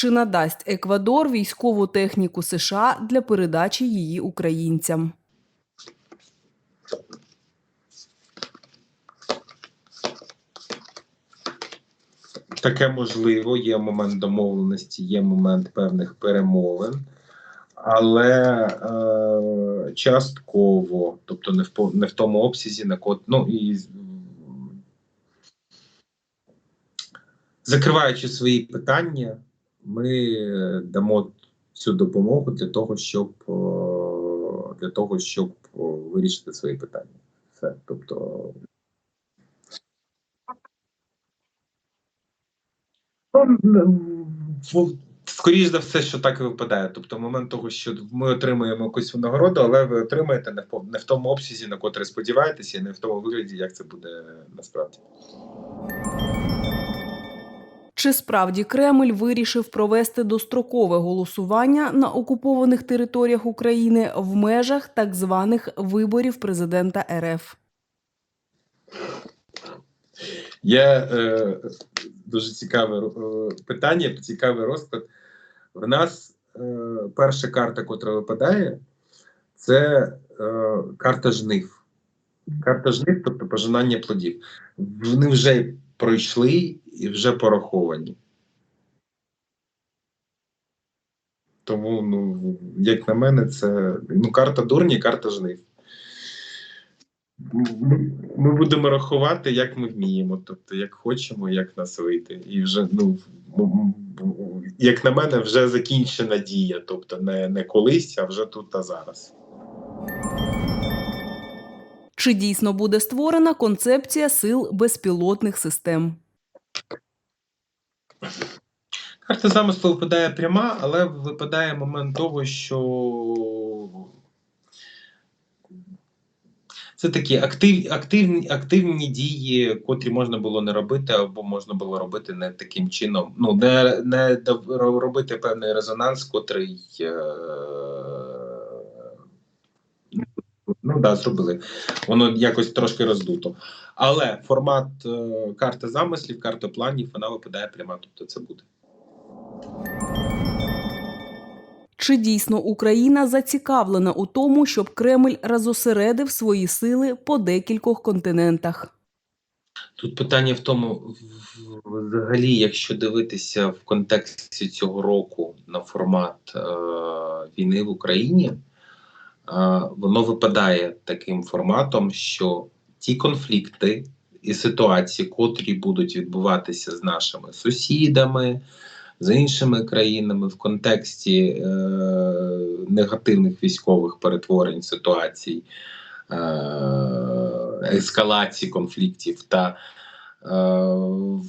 Чи надасть Еквадор військову техніку США для передачі її українцям? Таке можливо, є момент домовленості, є момент певних перемовин, але е, частково, тобто не в, не в тому обсязі, на кот, ну і закриваючи свої питання, ми дамо цю допомогу для того, щоб е, для того, щоб е, вирішити свої питання. Все, тобто Ну, Скоріше за все, що так і випадає. Тобто, момент того, що ми отримуємо якусь винагороду, але ви отримаєте не в не в тому обсязі, на котрий сподіваєтеся, і не в тому вигляді, як це буде насправді. Чи справді Кремль вирішив провести дострокове голосування на окупованих територіях України в межах так званих виборів президента РФ? Є е, дуже цікаве е, питання, цікавий розклад. В нас е, перша карта, котра випадає, це е, карта жнив. Карта жнив, тобто пожинання плодів. Вони вже пройшли і вже пораховані. Тому, ну, як на мене, це ну, карта дурні, карта жнив. Ми, будемо рахувати, як ми вміємо, тобто як хочемо, як нас вийти. І вже, ну, як на мене, вже закінчена дія. Тобто не, не колись, а вже тут та зараз. Чи дійсно буде створена концепція сил безпілотних систем? Карта замислу випадає пряма, але випадає момент того, що це такі актив, активні, активні дії, котрі можна було не робити, або можна було робити не таким чином. Ну, не, не робити певний резонанс, котрий. Е- Ну да, зробили. Воно якось трошки роздуто. Але формат е, карти замислів, карти планів, вона випадає пряма, тобто це буде. Чи дійсно Україна зацікавлена у тому, щоб Кремль розосередив свої сили по декількох континентах? Тут питання в тому, взагалі, якщо дивитися в контексті цього року на формат е, війни в Україні, воно випадає таким форматом, що ті конфлікти і ситуації, котрі будуть відбуватися з нашими сусідами, з іншими країнами в контексті е, негативних військових перетворень ситуацій, е, ескалації конфліктів та е,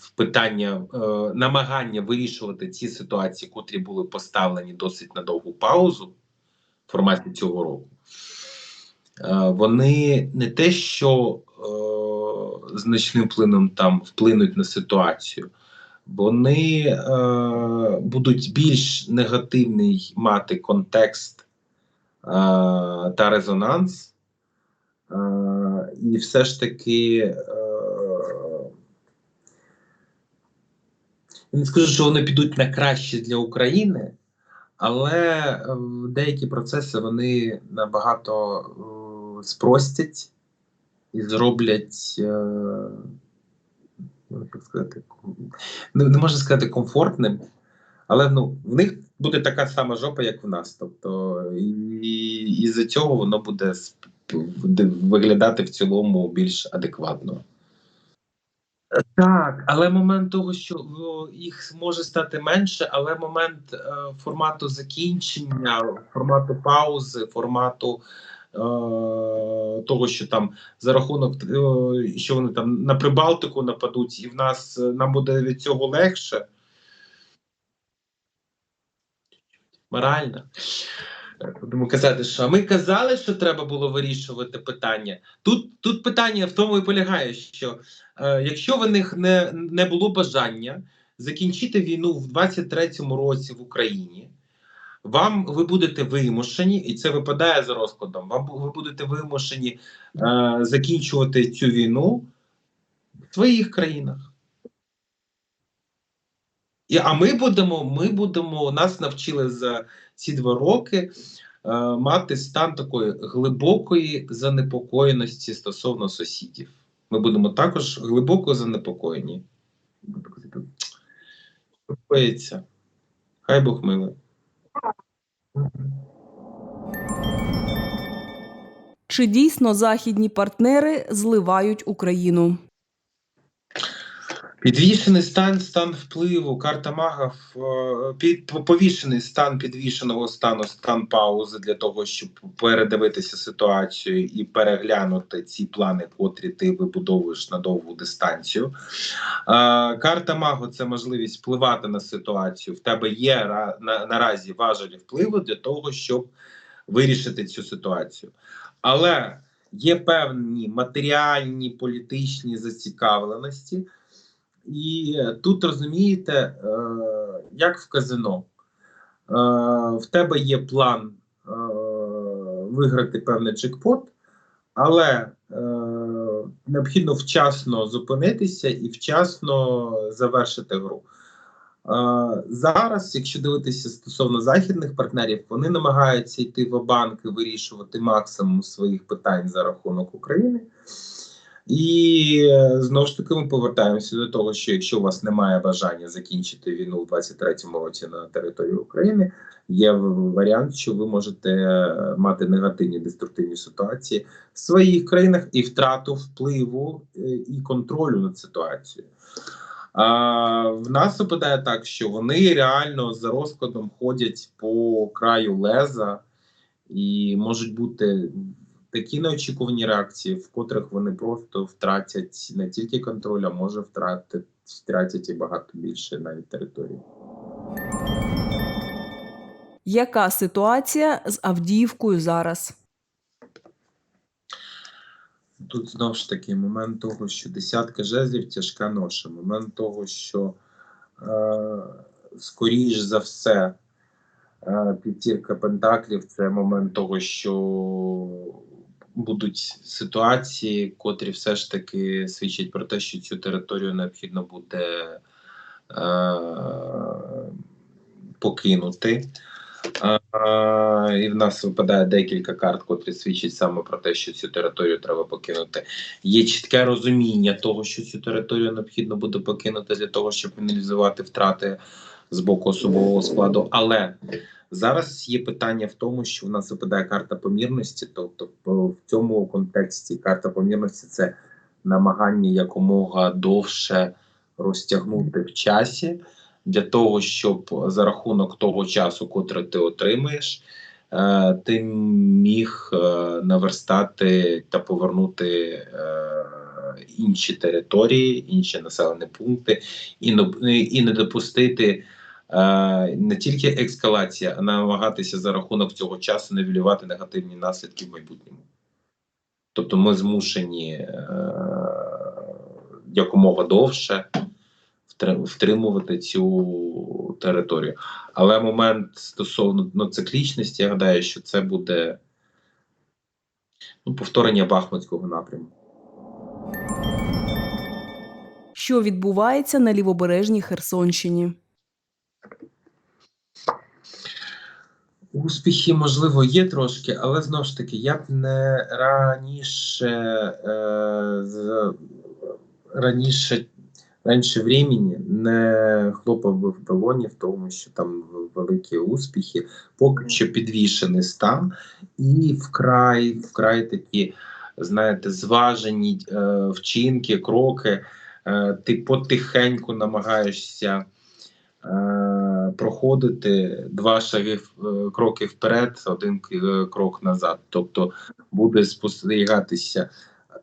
в питання е, намагання вирішувати ці ситуації, котрі були поставлені досить на довгу паузу форматі цього року. Е, вони не те, що е, значним вплином там вплинуть на ситуацію, вони е, будуть більш негативний мати контекст е, та резонанс. Е, і все ж таки, е, не скажу, що вони підуть на краще для України, але е, деякі процеси вони набагато е, спростять і зроблять, е, як сказати, не, можна сказати комфортним, але ну, в них буде така сама жопа, як в нас. Тобто, і, і з-за цього воно буде виглядати в цілому більш адекватно. Так, але момент того, що їх може стати менше, але момент е, формату закінчення, формату паузи, формату е, того, що там за рахунок е, що вони там на Прибалтику нападуть, і в нас е, нам буде від цього легше. Морально. Будемо казати, що ми казали, що треба було вирішувати питання. Тут, тут питання в тому і полягає, що е, якщо в них не, не було бажання закінчити війну в 23-му році в Україні, вам ви будете вимушені, і це випадає за розкладом. Вам ви будете вимушені е, закінчувати цю війну в своїх країнах. І, а ми будемо, ми будемо, нас навчили за ці два роки е, мати стан такої глибокої занепокоєності стосовно сусідів. Ми будемо також глибоко занепокоєні. Що? Хай Бог милий. Чи дійсно західні партнери зливають Україну? Підвішений стан, стан впливу, карта магів, е, під повішений стан підвішеного стану, стан паузи для того, щоб передивитися ситуацію і переглянути ці плани, котрі ти вибудовуєш на довгу дистанцію. Е, Карта магу це можливість впливати на ситуацію. В тебе є ра- на, наразі важелі впливу для того, щоб вирішити цю ситуацію. Але є певні матеріальні політичні зацікавленості. І тут розумієте, е, як в казино, е, в тебе є план е, виграти певний джекпот, але необхідно вчасно зупинитися і вчасно завершити гру. Зараз, якщо дивитися стосовно західних партнерів, вони намагаються йти в банки вирішувати максимум своїх питань за рахунок України. І е, знову ж таки ми повертаємося до того, що якщо у вас немає бажання закінчити війну у 23-му році на території України, є варіант, що ви можете е, мати негативні деструктивні ситуації в своїх країнах і втрату впливу е, і контролю над ситуацією. А, в нас випадає так, що вони реально за розкладом ходять по краю леза і можуть бути такі неочікувані реакції, в котрих вони просто втратять не тільки контроль, а може втратити втратять і багато більше навіть території. Яка ситуація з Авдіївкою зараз? Тут знову ж таки момент того, що десятка жезлів тяжка ноша. Момент того, що е, скоріш за все е, п'ятірка пентаклів це момент того, що будуть ситуації, котрі все ж таки свідчать про те, що цю територію необхідно буде е, покинути. Е, і в нас випадає декілька карт, котрі свідчать саме про те, що цю територію треба покинути. Є чітке розуміння того, що цю територію необхідно буде покинути для того, щоб мінімізувати втрати з боку особового складу. Але зараз є питання в тому, що в нас випадає карта помірності. Тобто, в цьому контексті карта помірності це намагання якомога довше розтягнути в часі для того, щоб за рахунок того часу, котрий ти отримаєш, е, ти міг е, наверстати та повернути е, інші території, інші населені пункти, і і не допустити не тільки ескалація, а намагатися за рахунок цього часу нивелювати негативні наслідки в майбутньому. Тобто ми змушені е, якомога довше втримувати цю територію. Але момент стосовно ну, циклічності, я гадаю, що це буде ну, повторення Бахмутського напряму. Що відбувається на лівобережній Херсонщині? Успіхи, можливо, є трошки, але знову ж таки, я б не раніше е, з, раніше раніше времени не хлопав би в балоні в тому, що там великі успіхи, поки що підвішений стан, і вкрай, вкрай такі, знаєте, зважені е, вчинки, кроки. Е, ти потихеньку намагаєшся проходити два шаги е, кроки вперед, один е, крок назад. Тобто буде спостерігатися.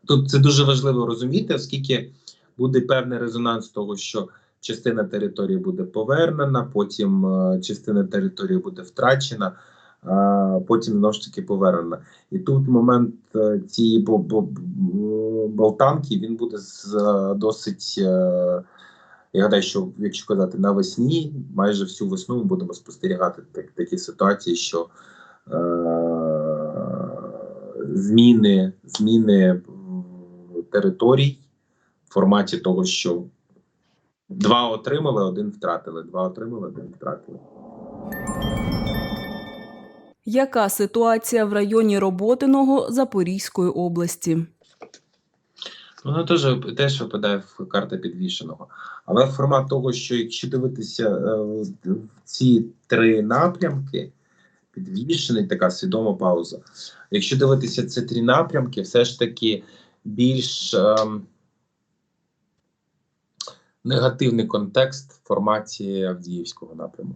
Тут це дуже важливо розуміти, оскільки буде певний резонанс того, що частина території буде повернена, потім е, частина території буде втрачена, потім знову ж таки повернена. І тут момент е, цієї болтанки він буде з е, досить. Я гадаю, що якщо казати навесні, майже всю весну ми будемо спостерігати так, такі ситуації, що е, зміни, зміни територій в форматі того, що Два отримали, один втратили. Два отримали, один втратили. Яка ситуація в районі Роботиного Запорізької області? Воно теж, теж випадає в карта підвішеного. Але формат того, що якщо дивитися е, в ці три напрямки, підвішений, така свідома пауза. Якщо дивитися ці три напрямки, все ж таки більш ем, негативний контекст в форматі Авдіївського напряму.